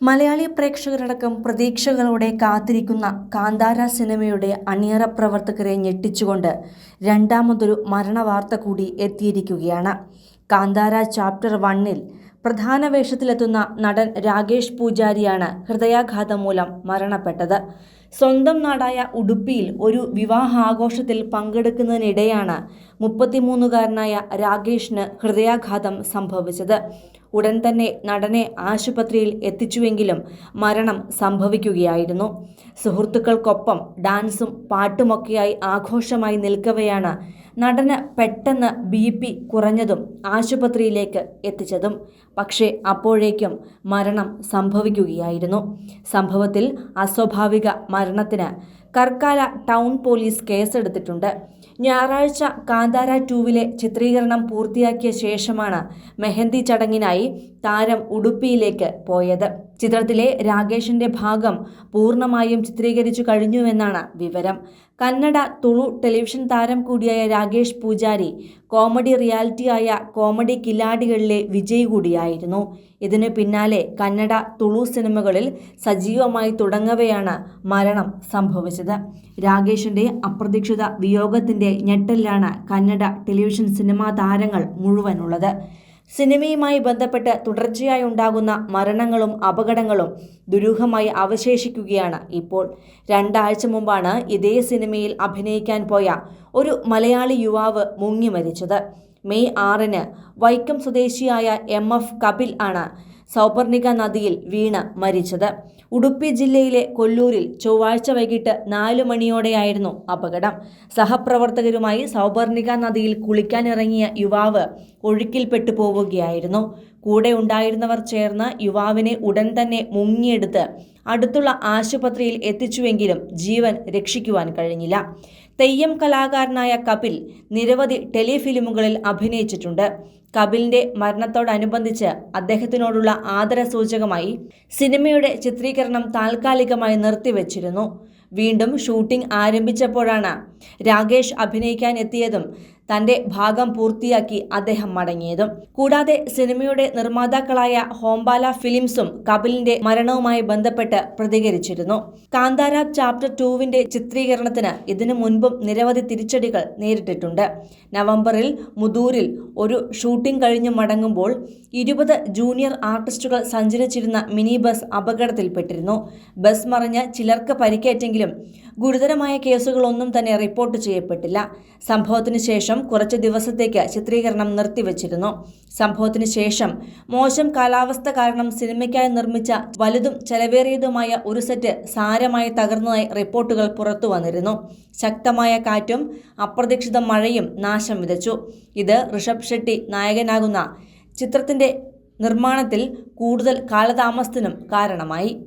മലയാളി പ്രേക്ഷകരടക്കം പ്രതീക്ഷകളോടെ കാത്തിരിക്കുന്ന കാന്താര സിനിമയുടെ അണിയറ പ്രവർത്തകരെ ഞെട്ടിച്ചുകൊണ്ട് രണ്ടാമതൊരു മരണവാർത്ത കൂടി എത്തിയിരിക്കുകയാണ്. കാന്താര ചാപ്റ്റർ വണ്ണിൽ പ്രധാന വേഷത്തിലെത്തുന്ന നടൻ രാകേഷ് പൂജാരിയാണ് ഹൃദയാഘാതം മൂലം മരണപ്പെട്ടത്. സ്വന്തം നാടായ ഉടുപ്പിയിൽ ഒരു വിവാഹാഘോഷത്തിൽ പങ്കെടുക്കുന്നതിനിടെയാണ് മുപ്പത്തിമൂന്നുകാരനായ രാകേഷിന് ഹൃദയാഘാതം സംഭവിച്ചത്. ഉടൻ തന്നെ നടനെ ആശുപത്രിയിൽ എത്തിച്ചുവെങ്കിലും മരണം സംഭവിക്കുകയായിരുന്നു. സുഹൃത്തുക്കൾക്കൊപ്പം ഡാൻസും പാട്ടുമൊക്കെയായി ആഘോഷമായി നിൽക്കവെയാണ് നടന് പെട്ടെന്ന് ബി പി കുറഞ്ഞതും ആശുപത്രിയിലേക്ക് എത്തിച്ചതും പക്ഷേ അപ്പോഴേക്കും മരണം സംഭവിക്കുകയായിരുന്നു. സംഭവത്തിൽ അസ്വാഭാവിക മരണത്തിന് കർക്കാല ടൗൺ പോലീസ് കേസെടുത്തിട്ടുണ്ട്. ഞായറാഴ്ച കാന്താര ടൂവിലെ ചിത്രീകരണം പൂർത്തിയാക്കിയ ശേഷമാണ് മെഹന്തി ചടങ്ങിനായി താരം ഉടുപ്പിയിലേക്ക് പോയത്. ചിത്രത്തിലെ രാകേഷിന്റെ ഭാഗം പൂർണമായും ചിത്രീകരിച്ചു കഴിഞ്ഞുവെന്നാണ് വിവരം. കന്നഡ തുളു ടെലിവിഷൻ താരം കൂടിയായ രാകേഷ് പൂജാരി കോമഡി റിയാലിറ്റിയായ കോമഡി കില്ലാടികളിലെ വിജയ് കൂടിയായിരുന്നു. ഇതിനു പിന്നാലെ കന്നഡ തുളു സിനിമകളിൽ സജീവമായി തുടങ്ങവെയാണ് മരണം സംഭവിച്ചത്. രാകേഷിന്റെ അപ്രതീക്ഷിത വിയോഗത്തിന്റെ ഞെട്ടലിലാണ് കന്നഡ ടെലിവിഷൻ സിനിമാ താരങ്ങൾ മുഴുവനുള്ളത്. സിനിമയുമായി ബന്ധപ്പെട്ട് തുടർച്ചയായി ഉണ്ടാകുന്ന മരണങ്ങളും അപകടങ്ങളും ദുരൂഹമായി അവശേഷിക്കുകയാണ് ഇപ്പോൾ. രണ്ടാഴ്ച മുമ്പാണ് ഇതേ സിനിമയിൽ അഭിനയിക്കാൻ പോയ ഒരു മലയാളി യുവാവ് മുങ്ങി മരിച്ചത്. മെയ് ആറിന് വൈക്കം സ്വദേശിയായ എം എഫ് കപിൽ ആണ് സൗപർണിക നദിയിൽ വീണ് മരിച്ചത്. ഉടുപ്പി ജില്ലയിലെ കൊല്ലൂരിൽ ചൊവ്വാഴ്ച വൈകിട്ട് നാലു മണിയോടെയായിരുന്നു അപകടം. സഹപ്രവർത്തകരുമായി സൗപർണിക നദിയിൽ കുളിക്കാനിറങ്ങിയ യുവാവ് ഒഴുക്കിൽപ്പെട്ടു പോവുകയായിരുന്നു. കൂടെ ഉണ്ടായിരുന്നവർ ചേർന്ന് യുവാവിനെ ഉടൻ തന്നെ മുങ്ങിയെടുത്ത് അടുത്തുള്ള ആശുപത്രിയിൽ എത്തിച്ചുവെങ്കിലും ജീവൻ രക്ഷിക്കുവാൻ കഴിഞ്ഞില്ല. തെയ്യം കലാകാരനായ കപിൽ നിരവധി ടെലിഫിലിമുകളിൽ അഭിനയിച്ചിട്ടുണ്ട്. കപിലിന്റെ മരണത്തോടനുബന്ധിച്ച് അദ്ദേഹത്തിനോടുള്ള ആദര സൂചകമായി സിനിമയുടെ ചിത്രീകരണം താൽക്കാലികമായി നിർത്തിവച്ചിരുന്നു. വീണ്ടും ഷൂട്ടിംഗ് ആരംഭിച്ചപ്പോഴാണ് രാകേഷ് അഭിനയിക്കാൻ എത്തിയതും തന്റെ ഭാഗം പൂർത്തിയാക്കി അദ്ദേഹം മടങ്ങിയതും. കൂടാതെ സിനിമയുടെ നിർമ്മാതാക്കളായ ഹോംബാല ഫിലിംസും കപിലിന്റെ മരണവുമായി ബന്ധപ്പെട്ട് പ്രതികരിച്ചിരുന്നു. കാന്താര ചാപ്റ്റർ ടൂവിന്റെ ചിത്രീകരണത്തിന് ഇതിനു മുൻപും നിരവധി തിരിച്ചടികൾ നേരിട്ടിട്ടുണ്ട്. നവംബറിൽ മുതൂരിൽ ഒരു ഷൂട്ടിംഗ് കഴിഞ്ഞ് മടങ്ങുമ്പോൾ ഇരുപത് ജൂനിയർ ആർട്ടിസ്റ്റുകൾ സഞ്ചരിച്ചിരുന്ന മിനി ബസ് അപകടത്തിൽപ്പെട്ടിരുന്നു. ബസ് മറിഞ്ഞ് ചിലർക്ക് പരിക്കേറ്റെങ്കിലും ഗുരുതരമായ കേസുകളൊന്നും തന്നെ റിപ്പോർട്ട് ചെയ്യപ്പെട്ടില്ല. സംഭവത്തിന് ശേഷം കുറച്ച് ദിവസത്തേക്ക് ചിത്രീകരണം നിർത്തിവച്ചിരുന്നു. സംഭവത്തിന് ശേഷം മോശം കാലാവസ്ഥ കാരണം സിനിമയ്ക്കായി നിർമ്മിച്ച വലുതും ചെലവേറിയതുമായ ഒരു സെറ്റ് സാരമായി തകർന്നതായി റിപ്പോർട്ടുകൾ പുറത്തു വന്നിരുന്നു. ശക്തമായ കാറ്റും അപ്രതീക്ഷിത മഴയും നാശം വിതച്ചു. ഇത് ഋഷഭ് ഷെട്ടി നായകനാകുന്ന ചിത്രത്തിന്റെ നിർമ്മാണത്തിൽ കൂടുതൽ കാലതാമസത്തിനും കാരണമായി.